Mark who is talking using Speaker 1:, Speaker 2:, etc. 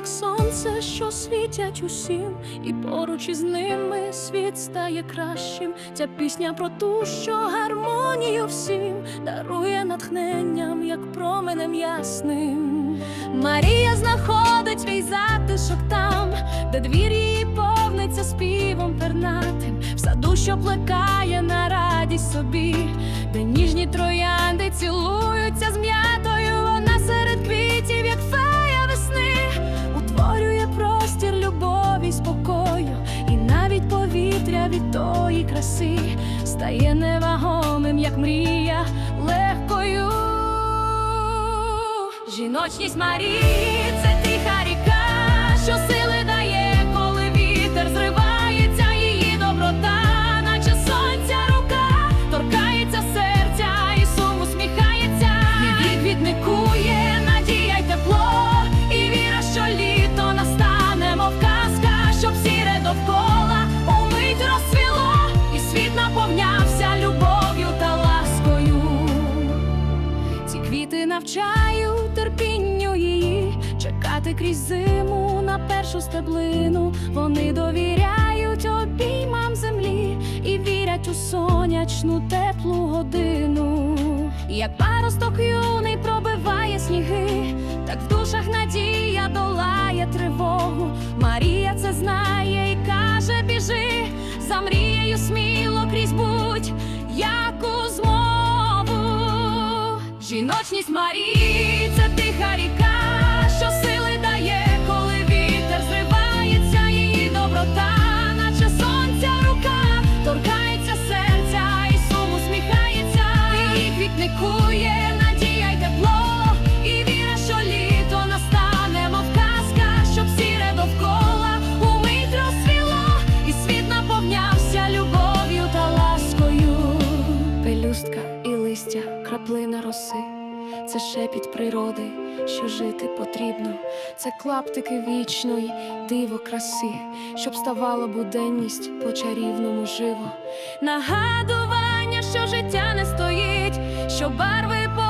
Speaker 1: як сонце, що світять усім, і поруч із ними світ стає кращим. Ця пісня про ту, що гармонію всім дарує натхненням, як променем ясним. Марія знаходить свій затишок там, де двір її повниться співом пернатим, в саду, що плекає на радість собі, де ніжні троянди цілуються від тої краси стає невагомим, як мрія легкою. Жіночність Марії це тиха ріка, що сили квіти терпінню її, чекати крізь зиму на першу стеблину. Вони довіряють обіймам землі і вірять у сонячну теплу годину. Як паросток юний пробиває сніги, так в душах надія долає тривогу. Марія Жіночність Марії. Тиха ріка, що сили дає, коли вітер зривається, її доброта, наче сонця рука, торкається серця і сум усміхається, її квітникує надія й тепло, і віра, що літо настане, мов казка, щоб сіре довкола умить розсвіло, і світ наповнявся любов'ю та ласкою. Пелюстка і листя, краплина роси, це шепіт природи, що жити потрібно. Це клаптики вічної, диво краси, щоб ставала буденність по чарівному живо. Нагадування, що життя не стоїть, що барви повернуться